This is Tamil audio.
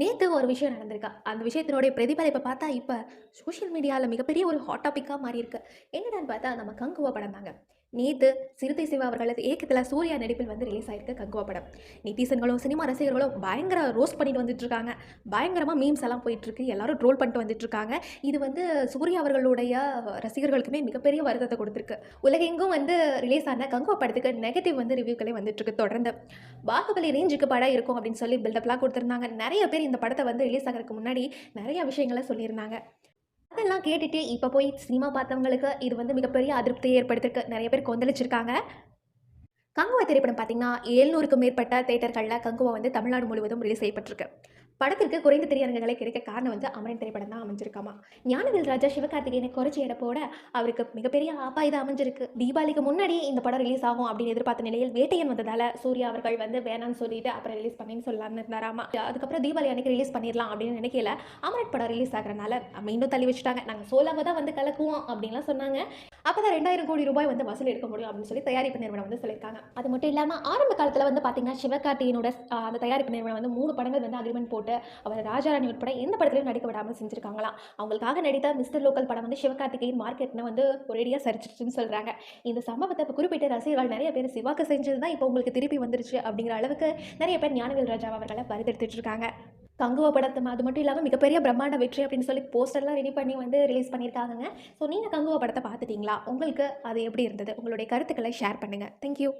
நேற்று ஒரு விஷயம் நடந்திருக்கா அந்த விஷயத்தினுடைய பிரதிபலிப்பை பார்த்தா, இப்போ சோஷியல் மீடியாவில் மிகப்பெரிய ஒரு ஹாட் டாப்பிக்காக மாறியிருக்கு. என்னடான்னு பார்த்தா, நம்ம கங்குவா படம் தாங்க. நேற்று சிறுத்தை சிவா அவர்களது இயக்கத்தில் சூர்யா நடிப்பில் வந்து ரிலீஸ் ஆயிருக்கு கங்குவா படம். நிதிசன்களும் சினிமா ரசிகர்களும் பயங்கர ரோஸ்ட் பண்ணிட்டு வந்துட்டுருக்காங்க. பயங்கரமாக மீம்ஸ் எல்லாம் போயிட்டுருக்கு. எல்லாரும் ட்ரோல் பண்ணிட்டு வந்துட்டுருக்காங்க. இது வந்து சூர்யா அவர்களுடைய ரசிகர்களுக்குமே மிகப்பெரிய வருத்தத்தை கொடுத்துருக்கு உலகெங்கும் வந்து ரிலீஸ் ஆன கங்குவா படத்துக்கு நெகட்டிவ் வந்து ரிவ்யூக்களே வந்துட்டுருக்கு தொடர்ந்து. பாகுபலி ரேஞ்சுக்கு படம் இருக்கும் அப்படின்னு சொல்லி பில்டப்லாம் கொடுத்துருந்தாங்க நிறைய பேர் இந்த படத்தை வந்து ரிலீஸ் ஆகிறதுக்கு முன்னாடி நிறைய விஷயங்கள சொல்லியிருந்தாங்க. அதெல்லாம் கேட்டுட்டு இப்போ போய் சினிமா பார்த்தவங்களுக்கு இது வந்து மிகப்பெரிய அதிருப்தியை ஏற்படுத்திருக்கு நிறைய பேர் கொந்தளிச்சிருக்காங்க. கங்குவா திரைப்படம் பார்த்தீங்கன்னா, 700க்கும் மேற்பட்ட தேட்டர்களில் கங்குவா வந்து தமிழ்நாடு முழுவதும் ரிலீஸ் செய்யப்பட்டிருக்கு. படத்திற்கு குறைந்த திரையரங்குகளை கிடைக்க காரணம் வந்து அமரன் திரைப்படம் தான் அமைஞ்சிருக்காமா. ஞானவேல் ராஜா சிவகார்த்திகேயனை குறைச்சி போட, அவருக்கு மிகப்பெரிய ஆப்பா இது அமைஞ்சிருக்கு. தீபாவளிக்கு முன்னாடி இந்த படம் ரிலீஸ் ஆகும் அப்படின்னு எதிர்பார்த்த நிலையில் வேட்டையன் வந்ததால சூர்யா அவர்கள் வந்து வேணாம்னு சொல்லிட்டு அப்புறம் ரிலீஸ் பண்ணின்னு சொல்லலாம்னு இருந்தாராமா. அதுக்கப்புறம் தீபாவளி அன்னைக்கு ரிலீஸ் பண்ணிடலாம் அப்படின்னு நினைக்கையில, அமரன் படம் ரிலீஸ் ஆகிறனால மீண்டும் தள்ளி வச்சுட்டாங்க. நாங்கள் சோலாவை தான் வந்து கலக்குவோம் அப்படின்லாம் சொன்னாங்க. அப்பதான் 2000 கோடி ரூபாய் வந்து வசூல் எடுக்க முடியும் அப்படின்னு சொல்லி தயாரிப்பு நிறுவனம் வந்து சொல்லியிருக்காங்க. அது மட்டும் இல்லாமல் ஆரம்ப காலத்தில் வந்து பார்த்தீங்கன்னா, சிவகார்த்தியினோட அந்த தயாரிப்பு நிறுவனம் வந்து மூணு படங்கள் வந்து அக்ரிமெண்ட் போட்டு, அவர் ராஜாராணி உட்பட எந்த படத்துலையும் நடிக்க விடாமல் செஞ்சிருக்காங்களாம். அவங்களுக்காக நடித்த மிஸ்டர் லோக்கல் படம் வந்து சிவகார்த்திகேயன் மார்க்கெட்னு வந்து ஒரேடியாக சரிச்சிருச்சுன்னு சொல்கிறாங்க இந்த சம்பவத்தை இப்போ குறிப்பிட்ட ரசிகர்கள் நிறைய பேர் சிவாக்கு செஞ்சது தான் இப்போ உங்களுக்கு திருப்பி வந்துருச்சு அப்படிங்கிற அளவுக்கு நிறைய பேர் ஞானவேல் ராஜா அவர்களை பரிதெடுத்துட்டு இருக்காங்க. கங்குவ படத்தை அது மட்டும் இல்லாமல் மிகப்பெரிய பிரம்மாண்ட வெற்றி அப்படின்னு சொல்லி போஸ்டர்லாம் ரெடி பண்ணி வந்து ரிலீஸ் பண்ணியிருக்காங்க ஸோ நீங்கள் கங்குவ படத்தை பார்த்துட்டீங்களா? உங்களுக்கு அது எப்படி இருந்தது? உங்களுடைய கருத்துக்களை ஷேர் பண்ணுங்க. Thank you.